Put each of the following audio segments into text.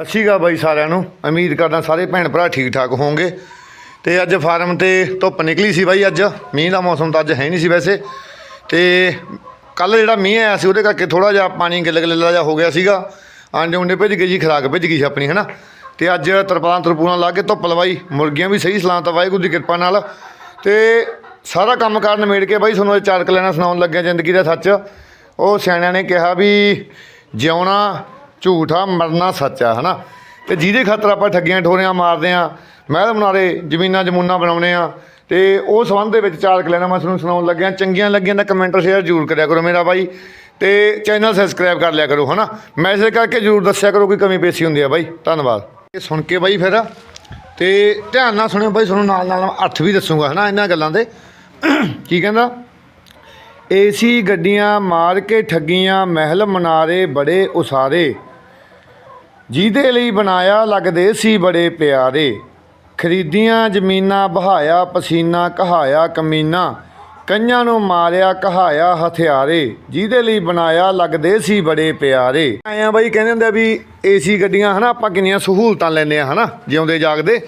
ਸਤਿ ਸ਼੍ਰੀ ਅਕਾਲ ਬਾਈ ਸਾਰਿਆਂ ਨੂੰ। ਉਮੀਦ ਕਰਦਾ ਸਾਰੇ ਭੈਣ ਭਰਾ ਠੀਕ ਠਾਕ ਹੋਵੋਗੇ। ਤੇ ਅੱਜ ਫਾਰਮ ਤੇ ਧੁੱਪ ਨਿਕਲੀ ਸੀ ਬਾਈ ਅੱਜ। ਮੀਂਹ ਦਾ ਮੌਸਮ ਤਾਂ ਅੱਜ ਹੈ ਨਹੀਂ ਸੀ ਵੈਸੇ। ਤੇ ਕੱਲ ਜਿਹੜਾ ਮੀਂਹ ਆਇਆ ਸੀ ਉਹਦੇ ਕਰਕੇ ਥੋੜਾ ਜਿਹਾ ਪਾਣੀ ਗਿੱਲ ਗਿੱਲਾ ਜਿਹਾ ਹੋ ਗਿਆ ਸੀਗਾ। ਆਂਡੇ ਉਂਡੇ ਭਿੱਜ ਗਏ ਜੀ, ਖਰਾਕ ਭਿੱਜ ਗਈ ਸੀ ਆਪਣੀ, ਹਨਾ। ਤੇ ਅੱਜ ਤਰਪਾਲਾਂ ਤਰਪੂਲਾਂ ਲਾ ਕੇ ਧੁੱਪ ਲਵਾਈ। ਮੁਰਗੀਆਂ ਵੀ ਸਹੀ ਸਲਾਮਤ ਆ, ਵਾਹਿਗੁਰੂ ਦੀ ਕਿਰਪਾ ਨਾਲ। ਤੇ ਸਾਰਾ ਕੰਮ ਕਾਰ ਨਿਬੇੜ ਕੇ ਬਾਈ ਤੁਹਾਨੂੰ ਇਹ ਚਾਰ ਲੈਣਾ ਸੁਣਾਉਣ ਲੱਗਿਆ ਜ਼ਿੰਦਗੀ ਦਾ ਸੱਚ। ਉਹ ਸਿਆਣਿਆਂ ਨੇ ਕਿਹਾ ਵੀ ਜਿਉਣਾ ਝੂਠ ਆ ਮਰਨਾ ਸੱਚ ਆ, ਹਨਾ? ਤੇ ਜਿਹਦੇ ਖਾਤਰ ਆਪਾਂ ਠੱਗੀਆਂ ਠੋਰੀਆਂ ਮਾਰਦੇ ਆ, ਮਹਿਲ ਬਨਾਰੇ ਜ਼ਮੀਨਾਂ ਜਮੂਨਾਂ ਬਣਾਉਨੇ ਆ, ਤੇ ਉਹ ਸੰਬੰਧ ਦੇ ਵਿੱਚ ਚਾਰ ਕਲੈਣਾ ਮੈਂ ਤੁਹਾਨੂੰ ਸੁਣਾਉਣ ਲੱਗਿਆ, ਚੰਗੀਆਂ ਲੱਗੀਆਂ ਤਾਂ ਕਮੈਂਟ ਸ਼ੇਅਰ ਜ਼ਰੂਰ ਕਰਿਆ ਕਰੋ ਮੇਰਾ ਬਾਈ, ਤੇ ਚੈਨਲ ਸਬਸਕ੍ਰਾਈਬ ਕਰ ਲਿਆ ਕਰੋ, ਹਨਾ? ਮੈਸੇਜ ਕਰਕੇ ਜ਼ਰੂਰ ਦੱਸਿਆ ਕਰੋ ਕੋਈ ਕਮੀ ਪੇਸ਼ੀ ਹੁੰਦੀ ਆ ਬਾਈ, ਧੰਨਵਾਦ। ਇਹ ਸੁਣ ਕੇ ਬਾਈ ਫਿਰ, ਤੇ ਧਿਆਨ ਨਾਲ ਸੁਣਿਓ ਬਾਈ, ਤੁਹਾਨੂੰ ਨਾਲ ਨਾਲ ਅਰਥ ਵੀ ਦੱਸੂਗਾ, ਹਨਾ, ਇਹਨਾਂ ਗੱਲਾਂ ਦੇ। ਕੀ ਕਹਿੰਦਾ? ਏਸੀ ਗੱਡੀਆਂ ਮਾਰ ਕੇ ਠੱਗੀਆਂ, ਮਹਿਲ ਮਨਾਰੇ ਬੜੇ ਉਸਾਰੇ। ਜਿਹਦੇ ਲਈ ਬਣਾਇਆ ਲੱਗਦੇ ਸੀ ਬੜੇ ਪਿਆਰੇ। ਖਰੀਦੀਆਂ ਜ਼ਮੀਨਾਂ ਬਹਾਇਆ, ਪਸੀਨਾ ਕਹਾਇਆ ਕਮੀਨਾ। ਕਈਆਂ ਨੂੰ ਮਾਰਿਆ ਕਹਾਇਆ ਹਥਿਆਰੇ। ਜਿਹਦੇ ਲਈ ਬਣਾਇਆ ਲੱਗਦੇ ਸੀ ਬੜੇ ਪਿਆਰੇ। ਆਇਆ ਬਾਈ, ਕਹਿੰਦੇ ਹੁੰਦੇ ਆ ਵੀ ਏਸੀ ਗੱਡੀਆਂ ਹਨਾ, ਆਪਾਂ ਕਿੰਨੀਆਂ ਸਹੂਲਤਾਂ ਲੈਂਦੇ ਆ ਹਨਾ, ਜਿਉਂਦੇ ਜਾਗਦੇ।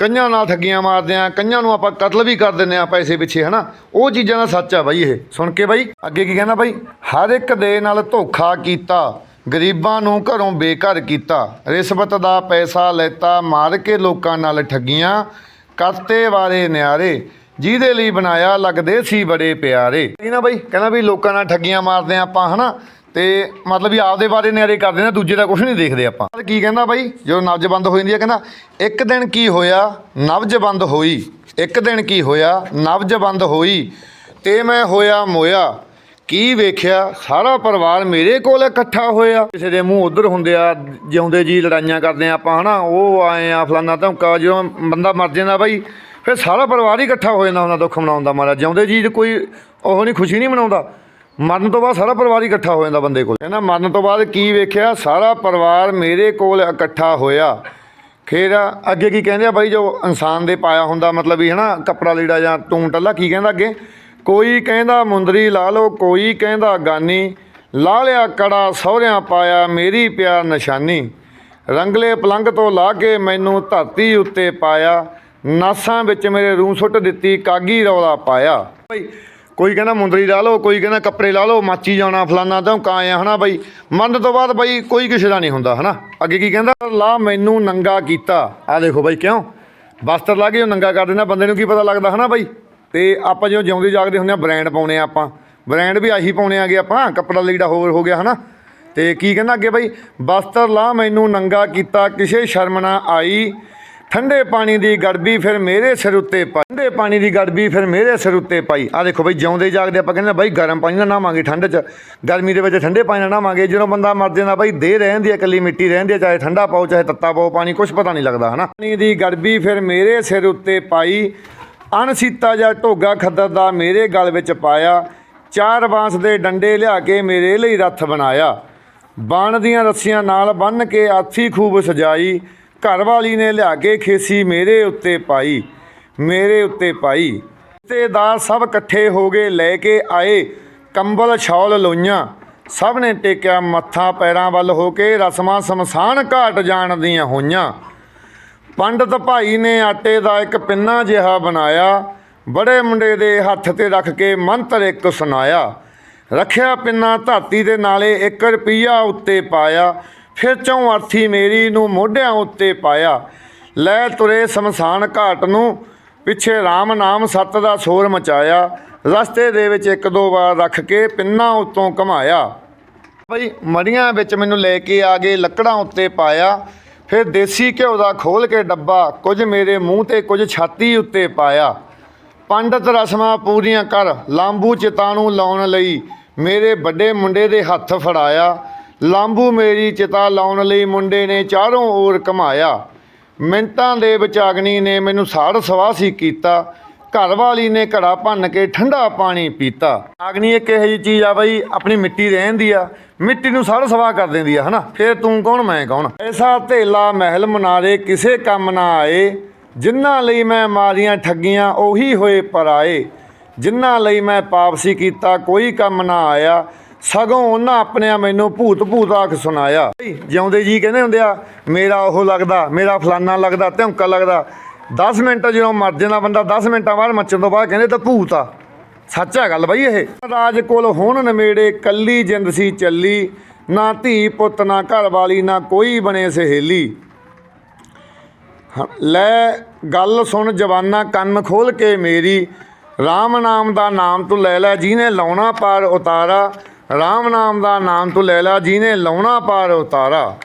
ਕਈਆਂ ਨਾਲ ਠੱਗੀਆਂ ਮਾਰਦੇ ਆ ਕਈਆਂ ਨੂੰ ਆਪਾਂ ਕਤਲ ਵੀ ਕਰ ਦਿੰਦੇ ਆ ਪੈਸੇ ਪਿੱਛੇ, ਹਨਾ? ਉਹ ਚੀਜ਼ਾਂ ਦਾ ਸੱਚ ਆ ਬਾਈ ਇਹ। ਸੁਣ ਕੇ ਬਾਈ, ਅੱਗੇ ਕੀ ਕਹਿੰਦਾ ਬਾਈ? ਹਰ ਇੱਕ ਦੇ ਨਾਲ ਧੋਖਾ ਕੀਤਾ, ਗਰੀਬਾਂ ਨੂੰ ਘਰੋਂ ਬੇਘਰ ਕੀਤਾ, ਰਿਸ਼ਵਤ ਦਾ ਪੈਸਾ ਲੈਤਾ, ਮਾਰ ਕੇ ਲੋਕਾਂ ਨਾਲ ਠੱਗੀਆਂ, ਕਰਤੇ ਵਾਰੇ ਨਿਆਰੇ, ਜਿਹਦੇ ਲਈ ਬਣਾਇਆ ਲੱਗਦੇ ਸੀ ਬੜੇ ਪਿਆਰੇ। ਨਾ ਬਾਈ? ਕਹਿੰਦਾ ਵੀ ਲੋਕਾਂ ਨਾਲ ਠੱਗੀਆਂ ਮਾਰਦੇ ਆ ਆਪਾਂ, ਹਨਾ? ਤੇ ਮਤਲਬ ਵੀ ਆਪਦੇ ਬਾਰੇ ਨਿਆਰੇ ਕਰਦੇ ਨੇ, ਦੂਜੇ ਦਾ ਕੁਝ ਨਹੀਂ ਦੇਖਦੇ ਆਪਾਂ। ਪਰ ਕੀ ਕਹਿੰਦਾ ਬਾਈ, ਜਦੋਂ ਨਬਜ ਬੰਦ ਹੋ ਜਾਂਦੀ ਹੈ ਕਹਿੰਦਾ, ਇੱਕ ਦਿਨ ਕੀ ਹੋਇਆ ਨਬਜ ਬੰਦ ਹੋਈ। ਇੱਕ ਦਿਨ ਕੀ ਹੋਇਆ ਨਬਜ ਬੰਦ ਹੋਈ ਤੇ ਮੈਂ ਹੋਇਆ ਮੋਇਆ। ਕੀ ਵੇਖਿਆ? ਸਾਰਾ ਪਰਿਵਾਰ ਮੇਰੇ ਕੋਲ ਇਕੱਠਾ ਹੋਇਆ। ਕਿਸੇ ਦੇ ਮੂੰਹ ਉਧਰ ਹੁੰਦੇ ਆ, ਜਿਉਂਦੇ ਜੀ ਲੜਾਈਆਂ ਕਰਦੇ ਆ ਆਪਾਂ, ਹਨਾ? ਉਹ ਆਏ ਆ, ਫਲਾਨਾ ਧਮਕਾ, ਜਦੋਂ ਬੰਦਾ ਮਰ ਜਾਂਦਾ ਬਾਈ, ਫਿਰ ਸਾਰਾ ਪਰਿਵਾਰ ਹੀ ਇਕੱਠਾ ਹੋ ਜਾਂਦਾ, ਉਹਨਾਂ ਦੁੱਖ ਮਨਾਉਣ ਦਾ ਮਾਰਾ। ਜਿਉਂਦੇ ਜੀ ਕੋਈ ਉਹ ਨਹੀਂ, ਖੁਸ਼ੀ ਨਹੀਂ ਮਨਾਉਂਦਾ। ਮਰਨ ਤੋਂ ਬਾਅਦ ਸਾਰਾ ਪਰਿਵਾਰ ਇਕੱਠਾ ਹੋ ਜਾਂਦਾ ਬੰਦੇ ਕੋਲ। ਕਹਿੰਦਾ ਮਰਨ ਤੋਂ ਬਾਅਦ ਕੀ ਵੇਖਿਆ? ਸਾਰਾ ਪਰਿਵਾਰ ਮੇਰੇ ਕੋਲ ਇਕੱਠਾ ਹੋਇਆ। ਫਿਰ ਅੱਗੇ ਕੀ ਕਹਿੰਦੇ ਆ ਬਾਈ? ਜੋ ਇਨਸਾਨ ਦੇ ਪਾਇਆ ਹੁੰਦਾ ਮਤਲਬ ਵੀ ਹਨਾ, ਕੱਪੜਾ ਲੀੜਾ ਜਾਂ ਟੂੰ ਟੱਲਾ, ਕੀ ਕਹਿੰਦਾ ਅੱਗੇ? ਕੋਈ ਕਹਿੰਦਾ ਮੁੰਦਰੀ ਲਾ ਲਓ, ਕੋਈ ਕਹਿੰਦਾ ਗਾਨੀ। ਲਾ ਲਿਆ ਕੜਾ, ਸਹੁਰਿਆਂ ਪਾਇਆ ਮੇਰੀ ਪਿਆਰ ਨਿਸ਼ਾਨੀ। ਰੰਗਲੇ ਪਲੰਗ ਤੋਂ ਲਾ ਕੇ ਮੈਨੂੰ ਧਰਤੀ ਉੱਤੇ ਪਾਇਆ। ਨਾਸਾਂ ਵਿੱਚ ਮੇਰੇ ਰੂਹ ਸੁੱਟ ਦਿੱਤੀ, ਕਾਗੀ ਰੌਲਾ ਪਾਇਆ। ਬਈ ਕੋਈ ਕਹਿੰਦਾ ਮੁੰਦਰੀ ਲਾ ਲਓ, ਕੋਈ ਕਹਿੰਦਾ ਕੱਪੜੇ ਲਾ ਲਓ, ਮਾਚੀ ਜਾਣਾ, ਫਲਾਨਾ ਤਾਂ ਕਾਇਆ ਹਨਾ ਬਈ। ਮੰਨ ਤੋਂ ਬਾਅਦ ਬਾਈ ਕੋਈ ਕਿਸੇ ਦਾ ਨਹੀਂ ਹੁੰਦਾ ਹਨਾ। ਅੱਗੇ ਕੀ ਕਹਿੰਦਾ, ਲਾ ਮੈਨੂੰ ਨੰਗਾ ਕੀਤਾ। ਆ ਦੇਖੋ ਬਾਈ ਕਿਉਂ? ਬਸਤਰ ਲਾ ਕੇ ਉਹ ਨੰਗਾ ਕਰ ਦਿੰਦਾ, ਬੰਦੇ ਨੂੰ ਕੀ ਪਤਾ ਲੱਗਦਾ ਹਨਾ ਬਈ? ਤੇ ਆਪਾਂ ਜਿਉਂ ਜਿਉਂਦੇ ਜਾਗਦੇ ਹੁੰਦੇ ਆ ਬ੍ਰਾਂਡ ਪਾਉਨੇ ਆ ਆਪਾਂ। ਬ੍ਰਾਂਡ ਵੀ ਆਹੀ ਪਾਉਣੇ ਆਗੇ ਆਪਾਂ, ਕੱਪੜਾ ਲੀੜਾ ਹੋਰ ਹੋ ਗਿਆ ਹਨਾ। ਤੇ ਕੀ ਕਹਿੰਦਾ ਅੱਗੇ ਬਾਈ? ਬਸਤਰ ਲਾ ਮੈਨੂੰ ਨੰਗਾ ਕੀਤਾ, ਕਿਸੇ ਸ਼ਰਮ ਨਾ ਆਈ। ਠੰਡੇ ਪਾਣੀ ਦੀ ਗੜਬੀ ਫਿਰ ਮੇਰੇ ਸਿਰ ਉੱਤੇ ਪਾਈ। ਠੰਡੇ ਪਾਣੀ ਦੀ ਗੜਬੀ ਫਿਰ ਮੇਰੇ ਸਿਰ ਉੱਤੇ ਪਾਈ। ਆ ਦੇਖੋ ਬਈ ਜਿਉਂਦੇ ਜਾਗਦੇ ਆਪਾਂ ਕਹਿੰਦੇ ਬਈ ਗਰਮ ਪਾਣੀ ਨਾਲ ਨਹਾਵਾਂਗੇ ਠੰਡ 'ਚ। ਗਰਮੀ ਦੇ ਵਿੱਚ ਠੰਡੇ ਪਾਣੀ ਨਾਲ ਨਹਾਵਾਂਗੇ ਜਦੋਂ ਬੰਦਾ ਮਰ ਜਾਂਦਾ ਬਈ, ਦੇਹ ਰਹਿੰਦੀ ਹੈ ਇਕੱਲੀ ਮਿੱਟੀ ਰਹਿੰਦੀ ਹੈ ਚਾਹੇ ਠੰਡਾ ਪਾਓ, ਚਾਹੇ ਤੱਤਾ ਪਾਓ, ਪਾਣੀ ਕੁਝ ਪਤਾ ਨਹੀਂ ਲੱਗਦਾ, ਹਨਾ? ਪਾਣੀ ਦੀ ਗੜਬੀ ਫਿਰ ਮੇਰੇ ਸਿਰ ਉੱਤੇ ਪਾਈ। ਅਣਸੀਤਾ ਜਾਂ ਢੋਗਾ ਖੱਦਰ ਦਾ ਮੇਰੇ ਗਲ ਵਿੱਚ ਪਾਇਆ। ਚਾਰ ਬਾਂਸ ਦੇ ਡੰਡੇ ਲਿਆ ਕੇ ਮੇਰੇ ਲਈ ਰੱਥ ਬਣਾਇਆ। ਬਾਣ ਦੀਆਂ ਰੱਸੀਆਂ ਨਾਲ ਬੰਨ੍ਹ ਕੇ ਆਥੀ ਖੂਬ ਸਜਾਈ। ਘਰ ਵਾਲੀ ਨੇ ਲਿਆ ਕੇ ਖੇਸੀ ਮੇਰੇ ਉੱਤੇ ਪਾਈ, ਮੇਰੇ ਉੱਤੇ ਪਾਈ। ਰਿਸ਼ਤੇਦਾਰ ਸਭ ਇਕੱਠੇ ਹੋ ਗਏ ਲੈ ਕੇ ਆਏ, ਕੰਬਲ ਛੌਲ ਲੋਈਆਂ। ਸਭ ਨੇ ਟੇਕਿਆ ਮੱਥਾ ਪੈਰਾਂ ਵੱਲ ਹੋ ਕੇ ਰਸਮਾਂ ਸਮਸਾਨ ਘਾਟ ਜਾਣ ਦੀਆਂ ਹੋਈਆਂ। ਪੰਡਤ ਭਾਈ ਨੇ ਆਟੇ ਦਾ ਇੱਕ ਪਿੰਨਾ ਜਿਹਾ ਬਣਾਇਆ, ਬੜੇ ਮੁੰਡੇ ਦੇ ਹੱਥ ਤੇ ਰੱਖ ਕੇ ਮੰਤਰ ਇੱਕ ਸੁਣਾਇਆ। ਰੱਖਿਆ ਪਿੰਨਾ ਧਰਤੀ ਦੇ ਨਾਲੇ 1 ਰੁਪਈਆ ਉੱਤੇ ਪਾਇਆ ਫਿਰ ਚੋਂ ਅਰਥੀ ਮੇਰੀ ਨੂੰ ਮੋਢਿਆਂ ਉੱਤੇ ਪਾਇਆ। ਲੈ ਤੁਰੇ ਸਮਸਾਨ ਘਾਟ ਨੂੰ, ਪਿੱਛੇ RAM ਨਾਮ ਸੱਤ ਦਾ ਸ਼ੋਰ ਮਚਾਇਆ। ਰਸਤੇ ਦੇ ਵਿੱਚ ਇੱਕ ਦੋ ਵਾਰ ਰੱਖ ਕੇ ਪਿੰਨਾ ਉੱਤੋਂ ਘਮਾਇਆ। ਬਈ, ਮੜੀਆਂ ਵਿੱਚ ਮੈਨੂੰ ਲੈ ਕੇ ਆ ਗਏ, ਲੱਕੜਾਂ ਉੱਤੇ ਪਾਇਆ। ਫਿਰ ਦੇਸੀ ਘਿਓ ਦਾ ਖੋਲ ਕੇ ਡੱਬਾ, ਕੁਝ ਮੇਰੇ ਮੂੰਹ ਤੇ ਕੁਝ ਛਾਤੀ ਉੱਤੇ ਪਾਇਆ। ਪੰਡਤ ਰਸਮਾਂ ਪੂਰੀਆਂ ਕਰ, ਲਾਂਬੂ ਚਿਤਾ ਨੂੰ ਲਾਉਣ ਲਈ ਮੇਰੇ ਵੱਡੇ ਮੁੰਡੇ ਦੇ ਹੱਥ ਫੜਾਇਆ। ਲਾਂਬੂ ਮੇਰੀ ਚਿਤਾ ਲਾਉਣ ਲਈ ਮੁੰਡੇ ਨੇ ਚਾਰੋਂ ਓਰ ਘਮਾਇਆ ਮਿੰਟਾਂ ਦੇ ਵਿੱਚ ਅਗਨੀ ਨੇ ਮੈਨੂੰ ਸਾੜ ਸਵਾਸੀ ਕੀਤਾ। ਘਰ ਵਾਲੀ ਨੇ ਘੜਾ ਭੰਨ ਕੇ ਠੰਡਾ ਪਾਣੀ ਪੀਤਾ। ਆਗਨੀ ਇੱਕ ਇਹੋ ਜਿਹੀ ਚੀਜ਼ ਆ ਬਈ? ਆਪਣੀ ਮਿੱਟੀ ਰਹਿੰਦੀ ਆ। ਮਿੱਟੀ ਨੂੰ ਸਾੜ ਸਵਾ ਕਰ ਦਿੰਦੀ ਆ, ਹਨਾ? ਫੇਰ ਤੂੰ ਕੌਣ, ਮੈਂ ਕੌਣ? ਐਸਾ ਧੇਲਾ ਮਹਿਲ ਮਨਾਰੇ ਕਿਸੇ ਕੰਮ ਨਾ ਆਏ। ਜਿਨ੍ਹਾਂ ਲਈ ਮੈਂ ਮਾਰੀਆਂ ਠੱਗੀਆਂ, ਉਹੀ ਹੋਏ ਪਰਾਏ। ਜਿਨ੍ਹਾਂ ਲਈ ਮੈਂ ਪਾਪਸੀ ਕੀਤਾ, ਕੋਈ ਕੰਮ ਨਾ ਆਇਆ। ਸਗੋਂ ਉਹਨਾਂ ਆਪਣਿਆਂ ਮੈਨੂੰ ਭੂਤ ਭੂਤ ਆਖ ਸੁਣਾਇਆ। ਜਿਉਂਦੇ ਜੀ ਕਹਿੰਦੇ ਹੁੰਦੇ ਆ, ਮੇਰਾ ਉਹ ਲੱਗਦਾ, ਮੇਰਾ ਫਲਾਨਾ ਲੱਗਦਾ, ਧੌਂਕਾ ਲੱਗਦਾ। 10 ਮਿੰਟ ਜਦੋਂ ਮਰ ਜਾਂਦਾ ਬੰਦਾ 10 ਮਿੰਟਾਂ ਬਾਅਦ ਮੱਚਣ ਤੋਂ ਬਾਅਦ ਕਹਿੰਦੇ ਤਾਂ ਭੂਤ ਆ। ਸੱਚ ਹੈ ਗੱਲ ਬਈ ਇਹ। ਰਾਜ ਕੋਲ ਹੁਣ ਨਵੇੜੇ ਕੱਲੀ ਜਿੰਦ ਸੀ ਚੱਲੀ, ਨਾ ਧੀ ਪੁੱਤ, ਨਾ ਘਰ ਵਾਲੀ ਨਾ ਕੋਈ ਬਣੇ ਸਹੇਲੀ। ਲੈ ਗੱਲ ਸੁਣ ਜਵਾਨਾ, ਕੰਨ ਖੋਲ ਕੇ ਮੇਰੀ। RAM ਨਾਮ ਦਾ ਨਾਮ ਤੂੰ ਲੈ ਲੈ, ਜਿਹਨੇ ਲਾਉਣਾ ਪਾਰ ਉਤਾਰਾ। RAM ਨਾਮ ਦਾ ਨਾਮ ਤੂੰ ਲੈ ਲਾ ਜਿਹਨੇ ਲਾਉਣਾ ਪਾਰ ਉਤਾਰਾ।